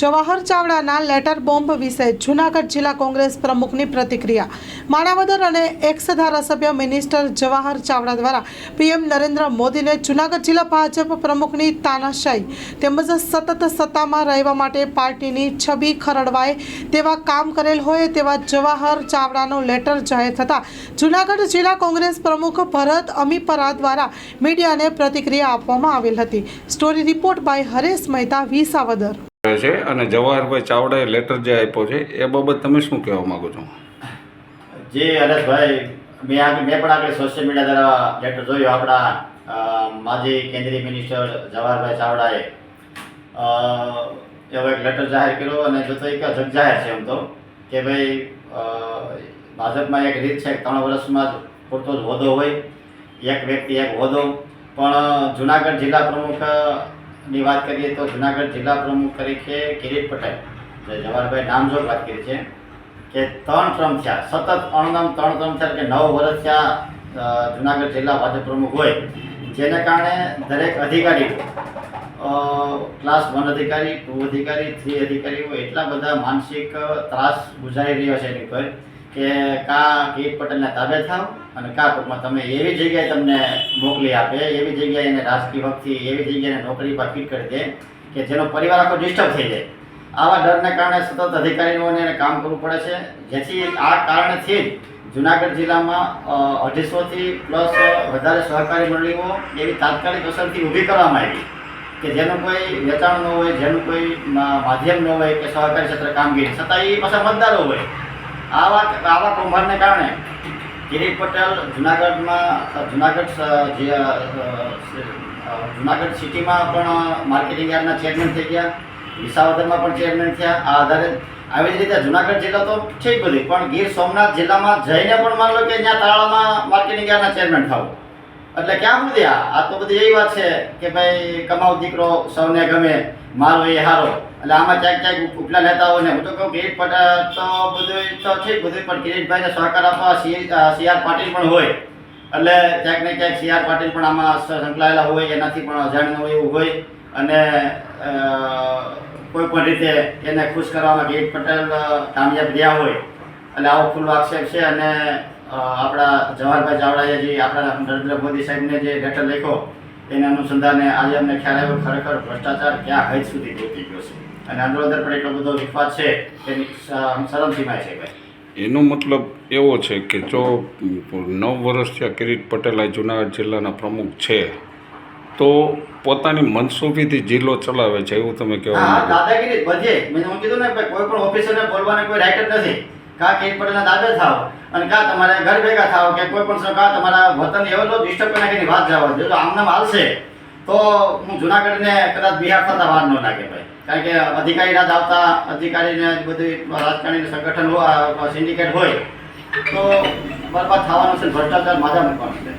Jawahar ચાવડાના letter bomb વિશે જૂનાગઢ જિલ્લા કોંગ્રેસ પ્રમુખની પ્રતિક્રિયા. માણાવદર અને એક્સ ધારાસભ્ય મિનિસ્ટર જવાહર ચાવડા દ્વારા પીએમ નરેન્દ્ર મોદીને જૂનાગઢ જિલ્લા ભાજપ પ્રમુખની તાનાશાહી તેમજ સતત સત્તામાં રહેવા માટે પાર્ટીની છબી ખરડવાય તેવા કામ કરેલ હોય તેવા જવાહર ચાવડાનો લેટર જાહેર થતાં જૂનાગઢ જિલ્લા કોંગ્રેસ પ્રમુખ ભરત અમીપરા દ્વારા મીડિયાને પ્રતિક્રિયા આપવામાં આવેલ હતી. Story report by Haresh Mehta Visavadar. છે અને જવાહરભાઈ ચાવડાએ લેટર જે આપ્યો છે, એ બાબત તમે શું કહેવા માગો છો? જે હરેશભાઈ મેં આગળ મેં પણ આગળ સોશિયલ મીડિયા દ્વારા લેટર જોયો. આપણા માજી કેન્દ્રીય મિનિસ્ટર જવાહરભાઈ ચાવડાએ એવો એક લેટર જાહેર કર્યો અને જો તો એક જગજાહેર છે એમ તો, કે ભાઈ ભાજપમાં એક રીત છે ત્રણ વર્ષમાં જ પૂરતો જ હોદ્દો હોય. એક વ્યક્તિ એક હોદ્દો. પણ જુનાગઢ જિલ્લા પ્રમુખ ની વાત કરીએ તો જુનાગઢ જિલ્લા પ્રમુખ તરીકે કિરીટ પટેલ, જે જવાહરભાઈ નામજોગ વાત કરી છે, કે ત્રણ ટર્મ થયા સતત અણનમ ત્રણ ટર્મ થયા કે નવ વર્ષ થયા જુનાગઢ જિલ્લા ભાજપ પ્રમુખ હોય. જેને કારણે દરેક અધિકારી ક્લાસ વન અધિકારી, ટુ અધિકારી, થ્રી અધિકારીઓ એટલા બધા માનસિક ત્રાસ ગુજારી રહ્યા છે એની પર. કે કા ગીર પટેલને તાબે થાવ અને કા ટૂંકમાં તમે એવી જગ્યાએ તમને મોકલી આપે, એવી જગ્યાએ એને રાજકીય વખતથી એવી જગ્યાએ નોકરી પર ફિટ કરી દે કે જેનો પરિવાર આખો ડિસ્ટર્બ થઈ જાય. આવા ડરને કારણે સતત અધિકારીઓને એને કામ કરવું પડે છે. જેથી આ કારણથી જ જુનાગઢ જિલ્લામાં અઢીસોથી પ્લસ વધારે સહકારી મંડળીઓ એવી તાત્કાલિક અસરથી ઊભી કરવામાં આવી કે જેનું કોઈ વેચાણ ન હોય, જેનું કોઈ માધ્યમ ન હોય કે સહકારી ક્ષેત્ર કામગીરી. છતાં એ પાછા મતદારો હોય. આવા આવા કૌભાંડને કારણે કિરીટ પટેલ જુનાગઢમાં જુનાગઢ જે જુનાગઢ સિટીમાં પણ માર્કેટિંગ યાર્ડના ચેરમેન થઈ ગયા, વિસાવદરમાં પણ ચેરમેન થયા. આ આધારે આવી જ રીતે જુનાગઢ જિલ્લો તો છે બધી, પણ ગીર સોમનાથ જિલ્લામાં જઈને પણ માન લો કે ત્યાં તાળામાં માર્કેટિંગ યાર્ડના ચેરમેન થવું એટલે ક્યાં આ? આ તો બધી એવી વાત છે કે ભાઈ, કમાવ દીકરો સૌને ગમે. મારો એ હારો. એટલે આમાં ક્યાંક ક્યાંક ઉપલા નેતાઓને હું તો કહું કિરીટ પટેલ તો બધું તો છે બધું, પણ કિરીટભાઈને સહકાર આપવા સી આર પાટીલ પણ હોય. એટલે ક્યાંક ને ક્યાંક સી આર પાટીલ પણ આમાં સંકળાયેલા હોય, એનાથી પણ અજાણ્યું હોય એવું હોય. અને કોઈ પણ રીતે એને ખુશ કરવામાં કિરીટ પટેલ કામયાબ રહ્યા હોય. એટલે આવો ખુલ્લો આક્ષેપ છે અને આપણા જવાહરભાઈ ચાવડાએ જે આપણા નરેન્દ્ર મોદી સાહેબને જે લેટર લખ્યો એના અનુસંધાને આજે અમને ખ્યાલ આવ્યો ખરેખર ભ્રષ્ટાચાર ક્યાં હદ સુધી પહોંચી ગયો છે? અને આંદોલન પણ એટલો બધો વિશ્વાસ છે તેની શરમસીમાય છે ભાઈ. એનો મતલબ એવો છે કે જો નવ વર્ષ થયા કિરીટ પટેલ આ જુનાગઢ જિલ્લાના પ્રમુખ છે તો પોતાની મનસુબીથી જિલ્લો ચલાવે છે એવું તમે કહેવા દાદાગીરી બધે. મેં કીધું ને કોઈ પણ ઓફિસરને બોલવાનો કોઈ રાઈટ જ નથી. કા કે પડેલા દાદા થાવ અને કા તમારે ઘર ભેગા થાવ કે કોઈ પણ કા તમારા વતન એવો તો ડિસ્ટર્બ કરી નાખીને વાત જવા જો આમનામ હાલશે. તો હું જુનાગઢને કદાચ બિહાર થતા વાર ન લાગે ભાઈ. કારણ કે અધિકારી રાજ આવતા, અધિકારીને બધી રાજકારણી સંગઠન હોય સિન્ડિકેટ હોય. તો બરબાદ થવાનું છે, ભ્રષ્ટાચાર માજા મૂકવાનું છે.